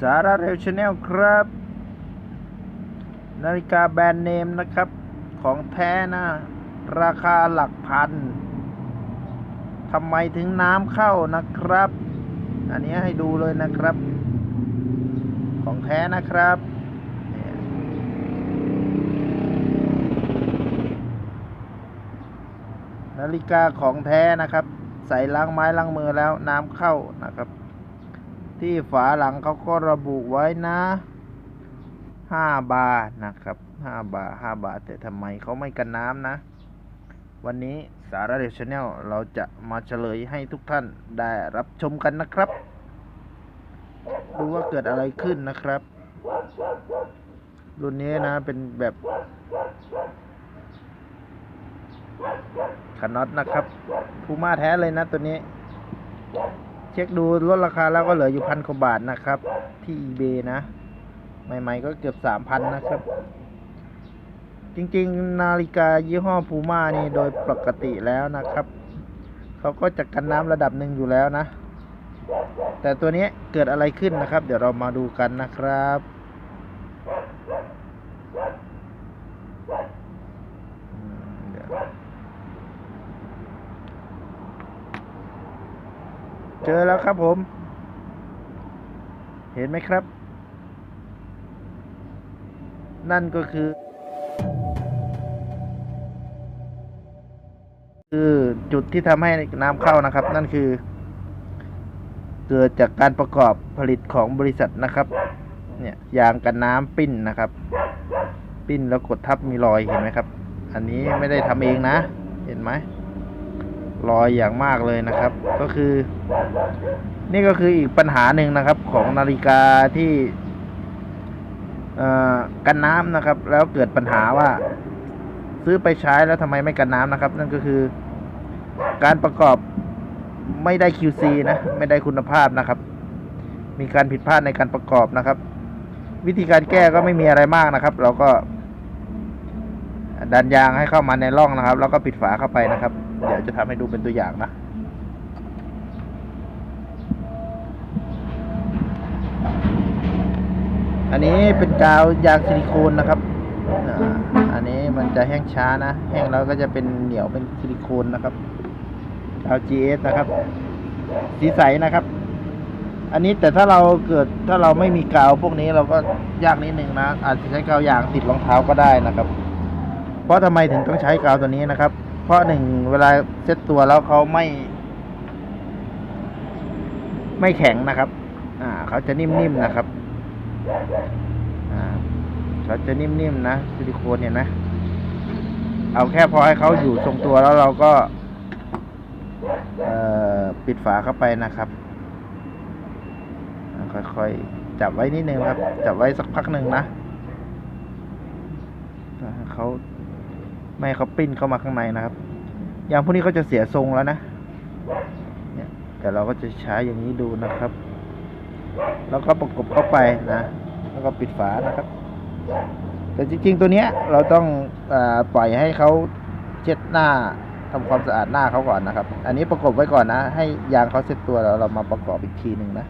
สาระเร็วชาแนลครับ นาฬิกาแบรนด์เนมนะครับ ของแท้นะ ราคาหลักพันทำไมถึงน้ำเข้านะครับ อันนี้ให้ดูเลยนะครับ ของแท้นะครับนาฬิกาของแท้นะครับ ใส่ล้างไม้ล้างมือแล้วน้ำเข้านะครับ ที่ฝาหลังเขาก็ระบุไว้นะห้าบาทนะครับห้าบาทห้าบาท แต่ทำไมเขาไม่กันน้ำนะ วันนี้สาระเดชแนลเราจะมาเฉลยให้ทุกท่านได้รับชมกันนะครับดูว่าเกิดอะไรขึ้นนะครับ รุ่นนี้นะเป็นแบบขน็อตนะครับพูม่าแท้เลยนะตัวนี้ ช็คดูลดราคาแล้วก็เหลืออยู่พันกว่าบาทนะครับ ที่ eBay นะ ใหม่ๆก็เกือบสามพันนะครับ จริงๆ นาฬิกายี่ห้อพูม่านี่โดยปกติแล้วนะครับ เขาก็จะกันน้ำระดับหนึ่งอยู่แล้วนะ แต่ตัวนี้เกิดอะไรขึ้นนะครับ เดี๋ยวเรามาดูกันนะครับเดี๋ยว เจอแล้วครับผม เห็นไหมครับ นั่นก็คือ คือจุดที่ทำให้น้ำเข้านะครับ นั่นคือ เกิดจากการประกอบผลิตของบริษัทนะครับ เนี่ยยางกันน้ำปิ้นนะครับ ปิ้นแล้วกดทับมีรอยเห็นไหมครับ อันนี้ไม่ได้ทำเองนะ เห็นไหม รอยอย่างมากเลยนะครับ ก็คือ นี่ก็คืออีกปัญหาหนึ่งนะครับ ของนาฬิกาที่อ่อกันน้ำนะครับ แล้วเกิดปัญหาว่า ซื้อไปใช้แล้วทำไมไม่กันน้ำนะครับ นั่นก็คือ การประกอบไม่ได้ QC นะ ไม่ได้คุณภาพนะครับ มีการผิดพลาดในการประกอบนะครับ วิธีการแก้ก็ไม่มีอะไรมากนะครับ เราก็ดันยางให้เข้ามาในร่องนะครับ แล้วก็ปิดฝาเข้าไปนะครับ เดี๋ยวจะทำให้ดูเป็นตัวอย่างนะอันนี้เป็นกาวยางซิลิโคนนะครับอันนี้มันจะแห้งช้านะ แห้งแล้วก็จะเป็นเหนียวเป็นซิลิโคนนะครับกาว GS นะครับ สีใสนะครับ อันนี้แต่ถ้าเราเกิดถ้าเราไม่มีกาวพวกนี้เราก็ยากนิดนึงนะ อาจจะใช้กาวยางติดรองเท้าก็ได้นะครับ เพราะทำไมถึงต้องใช้กาวตัวนี้นะครับ เพราะหนึ่งเวลาเซ็ตตัวแล้วเขาไม่ ไม่แข็งนะครับ อ่าเขาจะนิ่มๆนะครับ อ่าเขาจะนิ่มๆนะซิลิโคนเห็นไหมเอาแค่พอให้เขาอยู่ทรงตัวแล้วเราก็เอ่อปิดฝาเข้าไปนะครับค่อยๆ จับไว้นิดนึงครับ จับไว้สักพักหนึ่งนะเขา ไม่เขาปิ้นเข้ามาข้างในนะครับ อย่างพวกนี้เขาจะเสียทรงแล้วนะเนี่ยแต่เราก็จะใช้อย่างนี้ดูนะครับ แล้วก็ประกบเข้าไปนะ แล้วก็ปิดฝานะครับ แต่จริง ๆ ตัวเนี้ยเราต้องอาปล่อยให้เขาเช็ดหน้าทำความสะอาดหน้าเขาก่อนนะครับ อันนี้ประกบไว้ก่อนนะ ให้ยางเขาเซ็ตตัวแล้วเรามาประกอบอีกทีหนึ่งนะ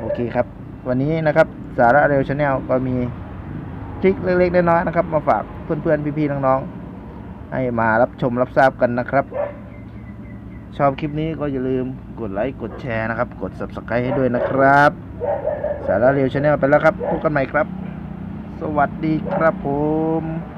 โอเคครับ วันนี้นะครับ สาระเร็วชาแนลก็มี ทริคเล็กๆน้อยๆนะครับ มาฝากเพื่อนๆพี่ๆน้องๆให้มารับชมรับทราบกันนะครับ ชอบคลิปนี้ก็อย่าลืมกดไลค์กดแชร์นะครับ กด subscribe ให้ด้วยนะครับ สาระเร็วชาแนลไปแล้วครับพบกันใหม่ครับ สวัสดีครับผม